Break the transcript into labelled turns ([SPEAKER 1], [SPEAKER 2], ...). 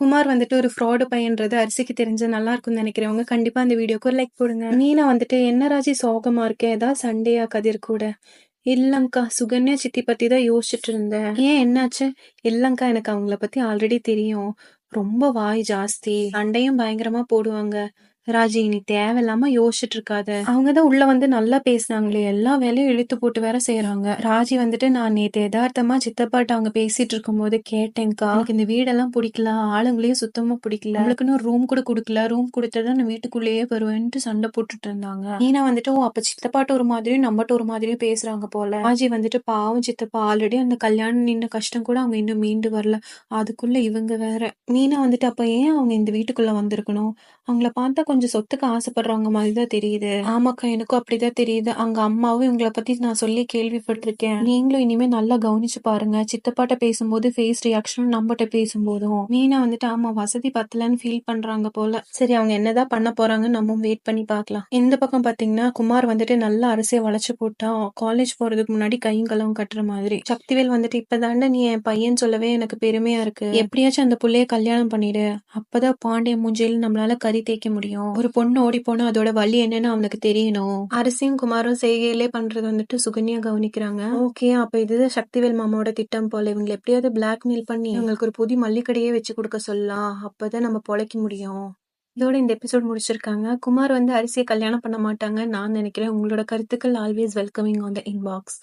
[SPEAKER 1] குமார் வந்துட்டு ஒரு ஃப்ராடு பையன்றது அரிசிக்கு தெரிஞ்ச நல்லா இருக்கும்னு நினைக்கிறவங்க கண்டிப்பா அந்த வீடியோக்கு ஒரு லைக் போடுங்க. மீனா வந்துட்டு என்ன ராஜி சோகமா இருக்கே? ஏதாவது சண்டையா கதிர் கூட? இல்லங்கா சுகன்யா சித்தி பத்தி தான் யோசிச்சுட்டு இருந்தேன். ஏன் என்னாச்சு? இல்லங்கா எனக்கு அவங்கள பத்தி ஆல்ரெடி தெரியும். ரொம்ப வாய் ஜாஸ்தி. சண்டையும் பயங்கரமா போடுவாங்க. ராஜி நீ தேவையில்லாம யோசிச்சுட்டு இருக்காத. அவங்கதான் உள்ள வந்து நல்லா பேசினாங்களே. எல்லா வேலையும் இழுத்து போட்டு வேற செய்யறாங்க ராஜி வந்துட்டு நான் நேத்து யதார்த்தமா சித்தப்பாட்ட அவங்க பேசிட்டு இருக்கும்போது கேட்டேன்க்கா. எனக்கு இந்த வீடெல்லாம் பிடிக்கல. ஆளுங்களையும் சுத்தமா பிடிக்கல. அவளுக்குன்னு ரூம் கூட கொடுக்கல. ரூம் கொடுத்ததான் நான் வீட்டுக்குள்ளேயே வருவேன்ட்டு சண்டை போட்டுட்டு இருந்தாங்க. நீனா வந்துட்டு ஓ அப்ப சித்தப்பாட்ட ஒரு மாதிரியும் நம்மட்ட ஒரு மாதிரியும் பேசுறாங்க போல. ராஜி வந்துட்டு பாவம் சித்தப்பா. ஆல்ரெடி அந்த கல்யாணம் நின்ன கஷ்டம் கூட அவங்க இன்னும் மீண்டு வரல. அதுக்குள்ள இவங்க வேற. மீனா வந்துட்டு அப்ப ஏன் அவங்க இந்த வீட்டுக்குள்ள வந்திருக்கணும்? அவங்கள பார்த்தா கொஞ்சம் கொஞ்சம் சொத்துக்கு ஆசைப்படுறவங்க மாதிரி தான் தெரியுது. ஆமாக்கா எனக்கும் அப்படிதான் தெரியுது. அங்க அம்மாவும் இவங்களை பத்தி நான் சொல்லி கேள்விப்பட்டிருக்கேன். நீங்களும் இனிமே நல்லா கவனிச்சு பாருங்க. சித்தப்பாட்ட பேசும்போது ஃபேஸ் ரியாக்ஷனும் நம்மகிட்ட பேசும்போதும் மீனா வந்துட்டு ஆமா வசதி பத்தலன்னு ஃபீல் பண்றாங்க போல. சரி அவங்க என்னதான் பண்ண போறாங்கன்னு நம்ம வெயிட் பண்ணி பார்க்கலாம். இந்த பக்கம் பாத்தீங்கன்னா குமார் வந்துட்டு நல்லா அரிசியை வளைச்சு போட்டா காலேஜ் போறதுக்கு முன்னாடி கையும் கலவும் கட்டுற மாதிரி. சக்திவேல் வந்துட்டு இப்பதாண்ட நீ என் பையன் சொல்லவே எனக்கு பெருமையா இருக்கு. எப்படியாச்சும் அந்த பிள்ளைய கல்யாணம் பண்ணிடு. அப்பதான் பாண்டிய மூஞ்சையில் நம்மளால கறி தேய்க்க முடியும். ஒரு பொண்ணு ஓடி போனா அதோட வலி என்னன்னு அவனுக்கு தெரியணும். அரசியும் குமாரும் செய்கையிலே பண்றது வந்துட்டு சுகன்யா கவனிக்கிறாங்க. ஓகே அப்ப இதுதான் சக்திவேல் மாமாவோட திட்டம் போல இவங்களை எப்படியாவது பிளாக்மெயில் பண்ணி இவங்களுக்கு ஒரு புது மல்லிக்கடையே வச்சு கொடுக்க சொல்லலாம். அப்பதான் நம்ம பொழைக்க முடியும். இதோட இந்த எபிசோட் முடிச்சிருக்காங்க. குமார் வந்து அரிசியை கல்யாணம் பண்ண மாட்டாங்க நான் நினைக்கிறேன். உங்களோட கருத்துக்கள் always welcoming on the inbox